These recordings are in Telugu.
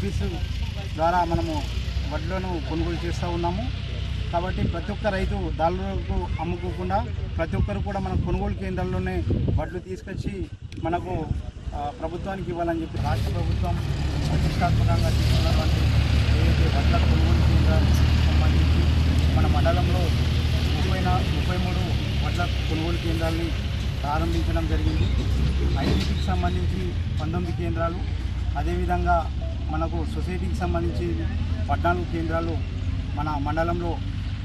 ఆఫీసు ద్వారా మనము వడ్లను కొనుగోలు చేస్తూ ఉన్నాము. కాబట్టి ప్రతి ఒక్క రైతు దారులకు అమ్ముకోకుండా ప్రతి ఒక్కరు కూడా మన కొనుగోలు కేంద్రాల్లోనే వడ్లు తీసుకొచ్చి మనకు ప్రభుత్వానికి ఇవ్వాలని చెప్పి రాష్ట్ర ప్రభుత్వం ప్రతిష్టాత్మకంగా తీసుకున్నటువంటి ఏదైతే వడ్ల కొనుగోలు కేంద్రాలకు సంబంధించి మన మండలంలో ముప్పై ముప్పై మూడు వడ్ల కొనుగోలు కేంద్రాలని ప్రారంభించడం జరిగింది. ఐటీకి సంబంధించి పంతొమ్మిది కేంద్రాలు అదేవిధంగా మనకు సొసైటీకి సంబంధించి పద్నాలుగు కేంద్రాలు మన మండలంలో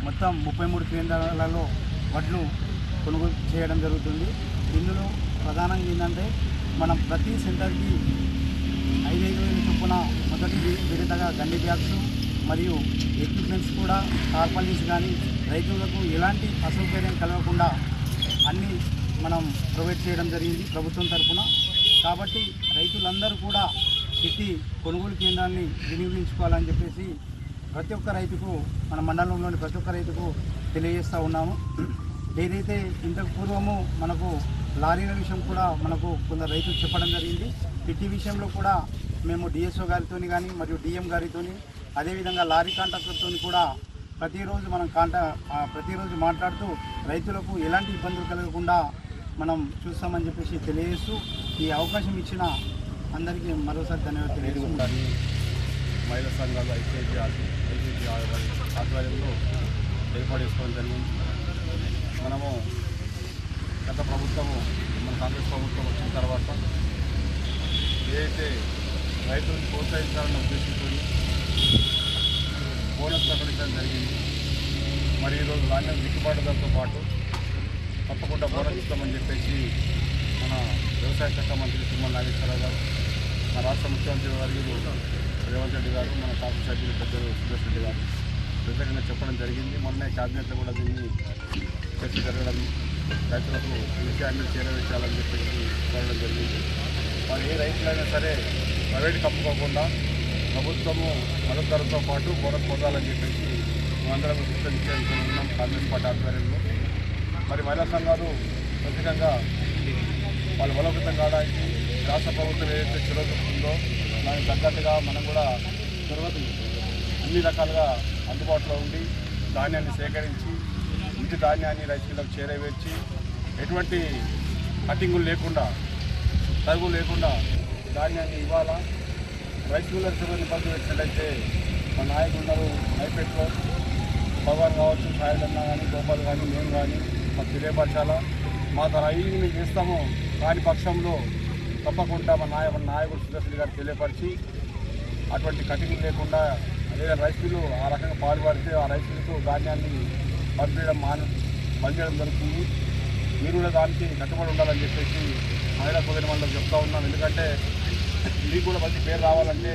మొత్తం ముప్పై మూడు కేంద్రాలలో వడ్లు కొనుగోలు చేయడం జరుగుతుంది. ఇందులో ప్రధానంగా ఏంటంటే మనం ప్రతి సెంటర్కి ఐదైదు వేల చొప్పున మొదటి విడతగా గండి బ్యాగ్స్ మరియు ఎక్విప్మెంట్స్ కూడా టార్పాలిన్స్ కానీ రైతులకు ఎలాంటి అసౌకర్యం కలగకుండా అన్నీ మనం ప్రొవైడ్ చేయడం జరిగింది ప్రభుత్వం తరఫున. కాబట్టి రైతులందరూ కూడా కిట్టి కొనుగోలు కేంద్రాన్ని వినియోగించుకోవాలని చెప్పేసి ప్రతి ఒక్క రైతుకు మన మండలంలోని ప్రతి ఒక్క రైతుకు తెలియజేస్తూ ఉన్నాము. ఏదైతే ఇంతకు పూర్వము మనకు లారీల విషయం కూడా మనకు కొందరు రైతులు చెప్పడం జరిగింది. పిట్టి విషయంలో కూడా మేము డిఎస్ఓ గారితో కానీ మరియు డిఎం గారితో అదేవిధంగా లారీ కాంట్రాక్టర్తో కూడా ప్రతిరోజు మనం కాంటా ప్రతిరోజు మాట్లాడుతూ రైతులకు ఎలాంటి ఇబ్బందులు కలగకుండా మనం చూస్తామని చెప్పేసి తెలియజేస్తూ ఈ అవకాశం ఇచ్చిన అందరికీ మరోసారి ధన్యవాదాలు కానీ మహిళా సంఘాలు ఐకేజీ ఐకేజీ ఆధ్వర్యంలో ఏర్పాటు చేసుకోవడం జరిగింది. మనము గత ప్రభుత్వము మన కాంగ్రెస్ ప్రభుత్వం వచ్చిన తర్వాత ఏదైతే రైతులను ప్రోత్సహించాలన్న ఉద్దేశంతో బోనస్ ప్రకటించడం జరిగింది. మరి ఈరోజు ధాన్యం గిట్టుబాటు ధరతో పాటు తప్పకుండా బోనస్ ఇస్తామని చెప్పేసి మన వ్యవసాయ శాఖ మంత్రి తుమ్మల నాగేశ్వరరావు గారు మన రాష్ట్ర ముఖ్యమంత్రి వర్యులు రేవంత్ రెడ్డి గారు మన శాసన సభ్యులు పెద్దలు సురేష్ రెడ్డి గారు. ప్రత్యేకంగా చెప్పడం జరిగింది. మొన్నే క్యాబినెట్లో కూడా దీన్ని చర్చ జరగడం రైతులకు విషయాన్ని చేరవేశాలని చెప్పేసి కోరడం జరిగింది. మరి ఏ రైతులైనా సరే ప్రైవేట్ కప్పుకోకుండా ప్రభుత్వము మద్దతు ధరతో పాటు బోనస్ పొందాలని చెప్పేసి మేమందరం సిద్ధం ఉన్నాం కాంగ్రెస్ పార్టీ ఆధ్వర్యంలో. మరి మహిళా సంఘాలు ప్రత్యేకంగా వాళ్ళు బలోపేతం కావడానికి రాష్ట్ర ప్రభుత్వం ఏదైతే చొరవ చూపుతుందో దానికి తగ్గట్టుగా మనం కూడా చొరవ అన్ని రకాలుగా అందుబాటులో ఉండి ధాన్యాన్ని సేకరించి ఇంటి ధాన్యాన్ని రైతులకు చేరవేర్చి ఎటువంటి కటింగులు లేకుండా తగులు లేకుండా ధాన్యాన్ని ఇవ్వాలా? రైతుల ఇబ్బంది పెట్టినట్లయితే మా నాయకులు నైపెట్లో నైపేట్లో భగవాన్ కావచ్చు సాయిలన్న కానీ గోపాల్ కానీ మేము కానీ మాకు తెలియపరచాలా? మా తన అయ్యి మేము చేస్తాము దాని పక్షంలో తప్పకుండా మా నాయ మన నాయకుడు సుదర్శన్ గారు తెలియపరిచి అటువంటి కటింగ్ లేకుండా ఏదైనా రైస్ మిల్లు ఆ రకంగా పాల్పడితే ఆ రైస్ మిల్లుకు ధాన్యాన్ని పంపించడం మాన బంద్ జరుగుతుంది. మీరు కూడా దానికి కట్టుబడి ఉండాలని చెప్పేసి మహిళా సోదరి మండలం చెప్తా ఉన్నాం. ఎందుకంటే మీకు కూడా మంచి పేరు రావాలంటే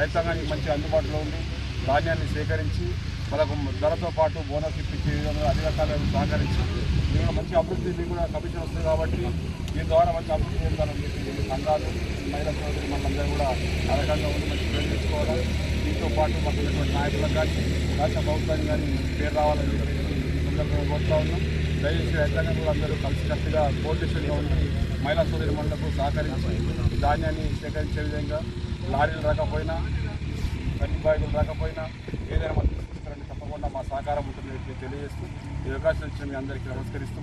రైతాంగానికి మంచి అందుబాటులో ఉండి ధాన్యాన్ని సేకరించి వాళ్ళకు ధరతో పాటు బోనస్ ఇప్పించే విధంగా అన్ని రకాలుగా సహకరించి మేము మంచి అభివృద్ధి కూడా కమిషన్ వస్తుంది కాబట్టి దీని ద్వారా మంచి అభివృద్ధి చెందాలని చెప్పి సంఘాలు మహిళా సోదరి మనందరూ కూడా అరకంగా ఉండి మంచి పేరు తెచ్చుకోవాలి. దీంతో పాటు మాకు ఉన్నటువంటి నాయకులకు కానీ రాష్ట్ర ప్రభుత్వానికి కానీ పేరు రావాలని చెప్పి సందర్భంగా కోరుతా ఉన్నాం. దయచేసి రైతాంగం కూడా అందరూ కలిసికట్టుగా కోఆర్డినేషన్గా ఉండి మహిళా సోదరి మండలకు సహకరించి ధాన్యాన్ని సేకరించే విధంగా లారీలు రాకపోయినా కట్టి బాగులు రాకపోయినా ఏదైనా మా సహకారం ఉంటుందని తెలియజేస్తూ ఈ అవకాశం ఇచ్చిన మీ అందరికీ నమస్కరిస్తూ